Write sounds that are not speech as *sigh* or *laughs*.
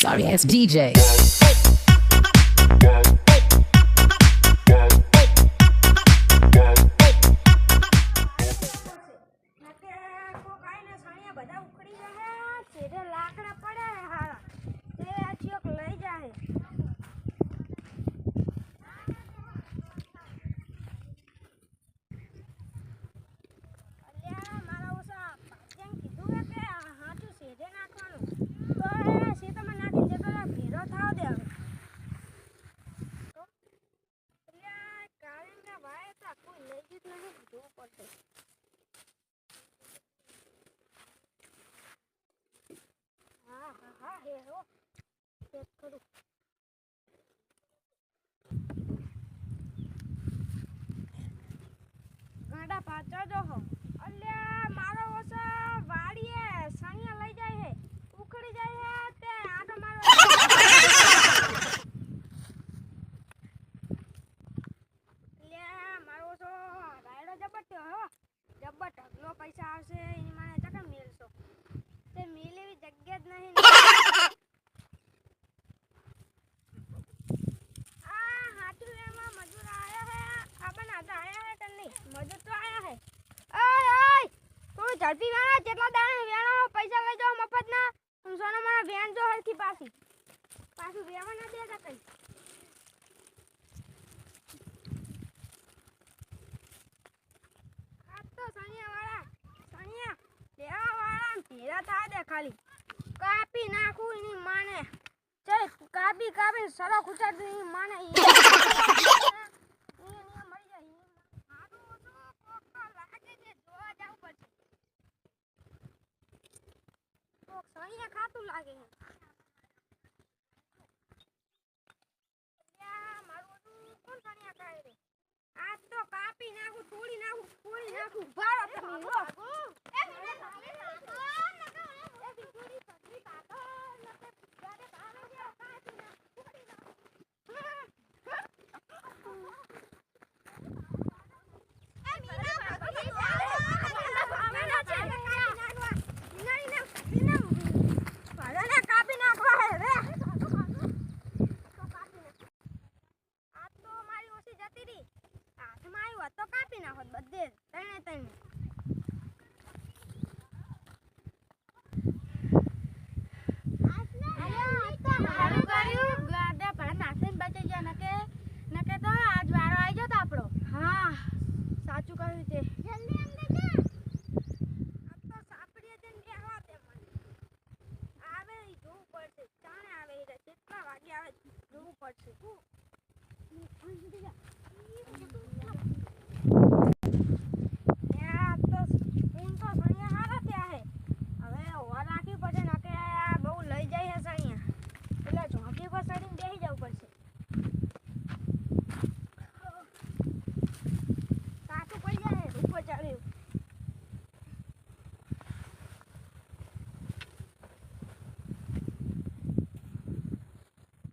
Sorry ass DJ. Check કરું. જો હો. મારો ઓછો વાડીએ સણિયા લઈ જાય હે. ઉખડી જાય હે તે આટો મારો અલ્યા, મારો ઓછો રાયડો જબટ્યો હો. જબટ અગલો પૈસા આવશે, એની માને ચકમ મેલશો. ઝડપી વેણા જેટલા દાણા વેણો પૈસા લઈ જાઓ મફતના સોના મારા વેણ જો હરખી પાછી. પાછું વેવા ના દેતા કઈ. આ સણિયા વાળા સણિયા લેવા વાળા ભેરા થા દે ખાલી. કાપી નાખું એની માને. ચલ કાપી કાપી સડક ઉતારી એની માને *laughs* ઈ- ઈ- ઈ મરી જાય ઈ. હારું ઓછું કોક તો લાગે છે જોવા જાવું પડશે સણિયા ખાતું લાગે છે. મારું કોણ સણિયા ખાય રે? આ તો કાપી નાખું, તોડી નાખું ફોડી નાખું. ભારો તમે હો એ મને ભાવે નાખો નકો એ બિજોડી પતરી કાકો નકે ગાડે ભાવે છે કાપી નાખું ફોડી નાખું એ મીરા ભાભી ભાવે ના છે કાપી નાખવા નહીં ના ના ભાડાને કાપી નાખવા હે રે આ તો મારી ઓછી જતી રહી હાથમાં આવ્યું હોત તો કાપી નાખોત બધે જ, ત્રણે ત્રણે સારું કર્યું ગાડા ભાડા નાખીને બચી ગયા નકે નકે તો આજ નાખો આવી જતો આપણો. હા. સાચું કહ્યું છે જલ્દી અંદર જા પડશે. ચાણે આવે રે, કેટલા વાગે આવે જોવું પડશે.